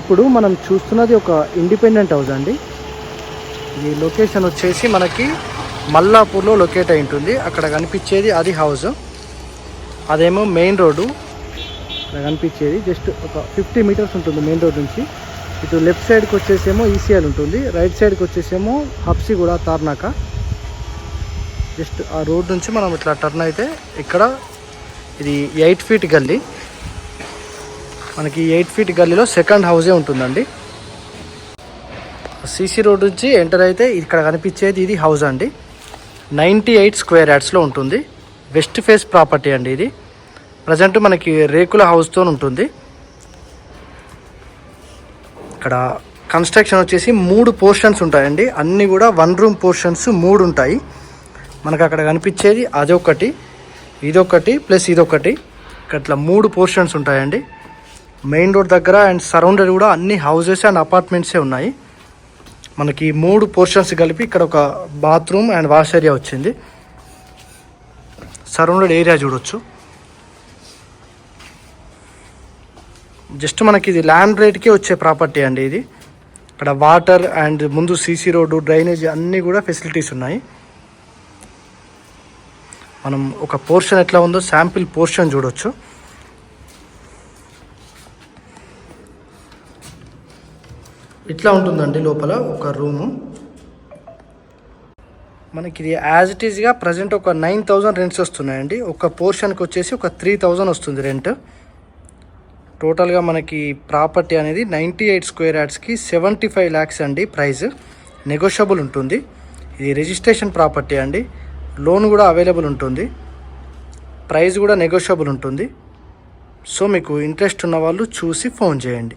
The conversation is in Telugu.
ఇప్పుడు మనం చూస్తున్నది ఒక ఇండిపెండెంట్ హౌస్ అండి. ఈ లొకేషన్ వచ్చేసి మనకి మల్లాపూర్లో లొకేట్ అయి ఉంటుంది అక్కడ కనిపించేది అది హౌస్. అదేమో మెయిన్ రోడ్డు. అక్కడ కనిపించేది జస్ట్ ఒక ఫిఫ్టీ మీటర్స్ ఉంటుంది మెయిన్ రోడ్ నుంచి. ఇటు లెఫ్ట్ సైడ్కి వచ్చేసేమో ఈసీఎల్ ఉంటుంది. రైట్ సైడ్కి వచ్చేసేమో హబ్సి కూడా తార్నాక. జస్ట్ ఆ రోడ్ నుంచి మనం ఇట్లా టర్న్ అయితే ఇక్కడ ఇది ఎయిట్ ఫీట్ గల్లీ. మనకి ఎయిట్ ఫీట్ గల్లీలో సెకండ్ హౌసే ఉంటుందండి. సీసీ రోడ్ నుంచి ఎంటర్ అయితే ఇక్కడ కనిపించేది ఇది హౌస్ అండి. నైంటీ ఎయిట్ స్క్వేర్ యార్డ్స్లో ఉంటుంది. వెస్ట్ ఫేస్ ప్రాపర్టీ అండి ఇది. ప్రజెంట్ మనకి రేకుల హౌస్తో ఉంటుంది. ఇక్కడ కన్స్ట్రక్షన్ వచ్చేసి మూడు పోర్షన్స్ ఉంటాయండి. అన్నీ కూడా వన్ రూమ్ పోర్షన్స్ మూడు ఉంటాయి. మనకు అక్కడ కనిపించేది అదొకటి ఇదొకటి ప్లస్ ఇదొకటి ఇక్కడ ఇట్లా మూడు పోర్షన్స్ ఉంటాయండి. మెయిన్ రోడ్ దగ్గర అండ్ సరౌండెడ్ కూడా అన్ని హౌసెస్ అండ్ అపార్ట్మెంట్సే ఉన్నాయి. మనకి మూడు పోర్షన్స్ కలిపి ఇక్కడ ఒక బాత్రూమ్ అండ్ వాష్ ఏరియా వచ్చింది. సరౌండెడ్ ఏరియా చూడొచ్చు. జస్ట్ మనకి ఇది ల్యాండ్ రేట్కే వచ్చే ప్రాపర్టీ అండి ఇది. ఇక్కడ వాటర్ అండ్ ముందు సీసీ రోడ్డు డ్రైనేజ్ అన్నీ కూడా ఫెసిలిటీస్ ఉన్నాయి. మనం ఒక పోర్షన్ ఎట్లా ఉందో శాంపిల్ పోర్షన్ చూడొచ్చు. ఇట్లా ఉంటుందండి లోపల ఒక రూము. మనకి ఇది యాజ్ ఇట్ ఈస్గా ప్రజెంట్ ఒక నైన్ థౌజండ్ రెంట్స్ వస్తున్నాయండి. ఒక పోర్షన్కి వచ్చేసి ఒక త్రీ థౌజండ్ వస్తుంది రెంట్ టోటల్గా మనకి ప్రాపర్టీ అనేది నైంటీ ఎయిట్ స్క్వేర్ యార్డ్స్కి సెవెంటీ ఫైవ్ ల్యాక్స్ అండి ప్రైస్ నెగోషియబుల్ ఉంటుంది. ఇది రిజిస్ట్రేషన్ ప్రాపర్టీ అండి. లోన్ కూడా అవైలబుల్ ఉంటుంది. ప్రైస్ కూడా నెగోషియబుల్ ఉంటుంది. సో మీకు ఇంట్రెస్ట్ ఉన్న వాళ్ళు చూసి ఫోన్ చేయండి.